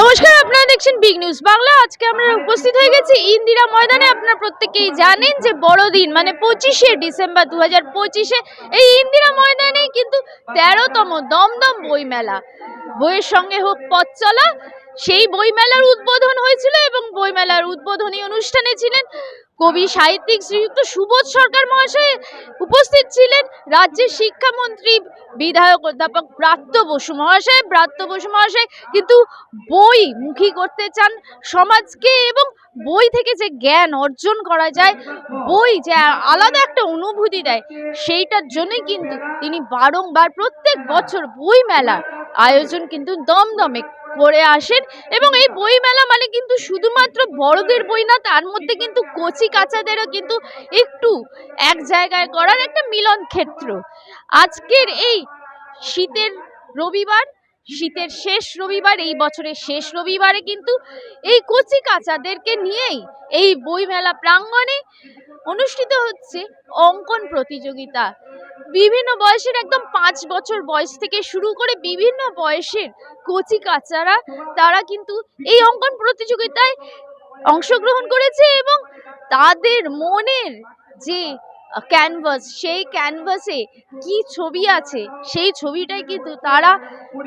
নমস্কার, আপনারা দেখছেন বিগ নিউজ বাংলা আজকে আমরা উপস্থিত হয়ে গেছি ইন্দিরা ময়দানে। আপনারা প্রত্যেকেই জানেন যে বড়দিন মানে পঁচিশে ডিসেম্বর দু হাজার পঁচিশে এই ইন্দিরা ময়দানে কিন্তু তেরোতম দমদম বইমেলা। বইয়ের সঙ্গে হোক পথ চলা সেই বইমেলার উদ্বোধন হয়েছিল এবং বইমেলার উদ্বোধনী অনুষ্ঠানে ছিলেন কবি, সাহিত্যিক শ্রীযুক্ত সুবোধ সরকার মহাশয় উপস্থিত ছিলেন। রাজ্যের শিক্ষামন্ত্রী, বিধায়ক অধ্যাপক ব্রাত্য বসু মহাশয়। ব্রাত্য বসু মহাশয় কিন্তু বই মুখী করতে চান সমাজকে এবং বই থেকে যে জ্ঞান অর্জন করা যায়, বই যে আলাদা একটা অনুভূতি দেয়, সেইটার জন্যই কিন্তু তিনি বারংবার প্রত্যেক বছর বই মেলা আয়োজন কিন্তু দমদমে করে আসেন এবং এই বই মেলা মানে কিন্তু শুধুমাত্র বড়দের বই না, তার মধ্যে কিন্তু কচি কাচাদেরও কিন্তু একটু এক জায়গায় করার একটা মিলন ক্ষেত্র। আজকের এই শীতের রবিবার, শীতের শেষ রবিবার, এই বছরের শেষ রবিবারে কিন্তু এই কচি কাচাদেরকে নিয়েই এই বইমেলা প্রাঙ্গণে অনুষ্ঠিত হচ্ছে অঙ্কন প্রতিযোগিতা। বিভিন্ন বয়সের একদম পাঁচ বছর বয়স থেকে শুরু করে বিভিন্ন বয়সের কচি কাচারা, তারা কিন্তু এই অঙ্কন প্রতিযোগিতায় অংশগ্রহণ করেছে এবং তাদের মনের যে ক্যানভাস সেই ক্যানভাসে কি ছবি আছে, সেই ছবিটাই কিন্তু তারা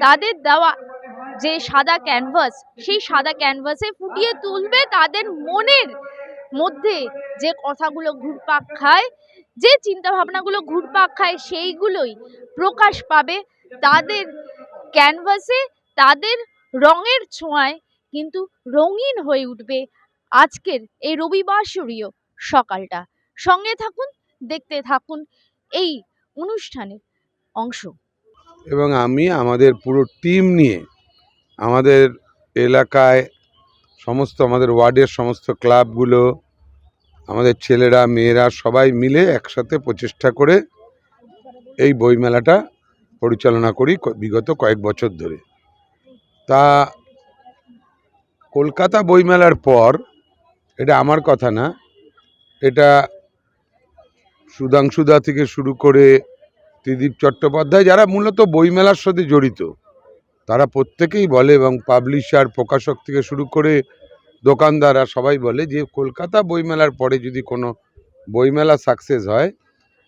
তাদের দেওয়া যে সাদা ক্যানভাস সেই সাদা ক্যানভাসে ফুটিয়ে তুলবে তাদের মনের মধ্যে যে কথাগুলো ঘুরপাক খায়। যে চিন্তা ভাবনাগুলো ঘুরপাক খায় সেইগুলোই প্রকাশ পাবে তাদের ক্যানভাসে, তাদের রঙের ছোঁয়ায় কিন্তু রঙিন হয়ে উঠবে আজকের এই রবিবাসরীয় সকালটা। সঙ্গে থাকুন, দেখতে থাকুন এই অনুষ্ঠানের অংশ। এবং আমি আমাদের পুরো টিম নিয়ে আমাদের এলাকায় সমস্ত, আমাদের ওয়ার্ডের সমস্ত ক্লাবগুলো আমাদের ছেলেরা, মেয়েরা সবাই মিলে একসাথে প্রচেষ্টা করে এই বইমেলাটা পরিচালনা করি বিগত কয়েক বছর ধরে। তা কলকাতা বইমেলার পর, এটা আমার কথা না, এটা সুধাংশুদা থেকে শুরু করে ত্রিদীপ চট্টোপাধ্যায়, যারা মূলত বইমেলার সাথে জড়িত, তারা প্রত্যেকেই বলে এবং পাবলিশার প্রকাশক থেকে শুরু করে দোকানদাররা সবাই বলে যে কলকাতা বইমেলার পরে যদি কোনো বইমেলা সাকসেস হয়,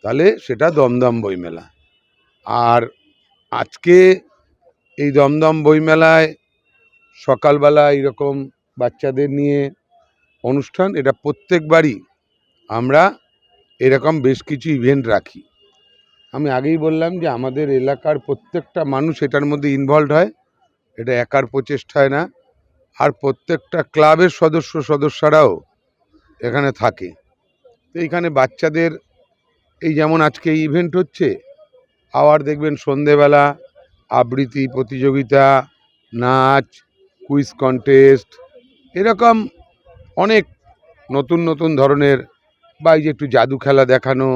তাহলে সেটা দমদম বইমেলা। আর আজকে এই দমদম বইমেলায় সকালবেলা এরকম বাচ্চাদের নিয়ে অনুষ্ঠান, এটা প্রত্যেকবারই আমরা এরকম বেশ কিছু ইভেন্ট রাখি। আমি আগেই বললাম যে আমাদের এলাকার প্রত্যেকটা মানুষ এটার মধ্যে ইনভলভ হয়, এটা একার প্রচেষ্টায় না। আর প্রত্যেকটা ক্লাবের সদস্য সদস্যরাও এখানে থাকে। তো এইখানে বাচ্চাদের এই যেমন আজকে ইভেন্ট হচ্ছে, আবার দেখবেন সন্ধেবেলা আবৃত্তি প্রতিযোগিতা, নাচ কুইজ কন্টেস্ট এরকম অনেক নতুন নতুন ধরনের বা এই যে একটু জাদু খেলা দেখানো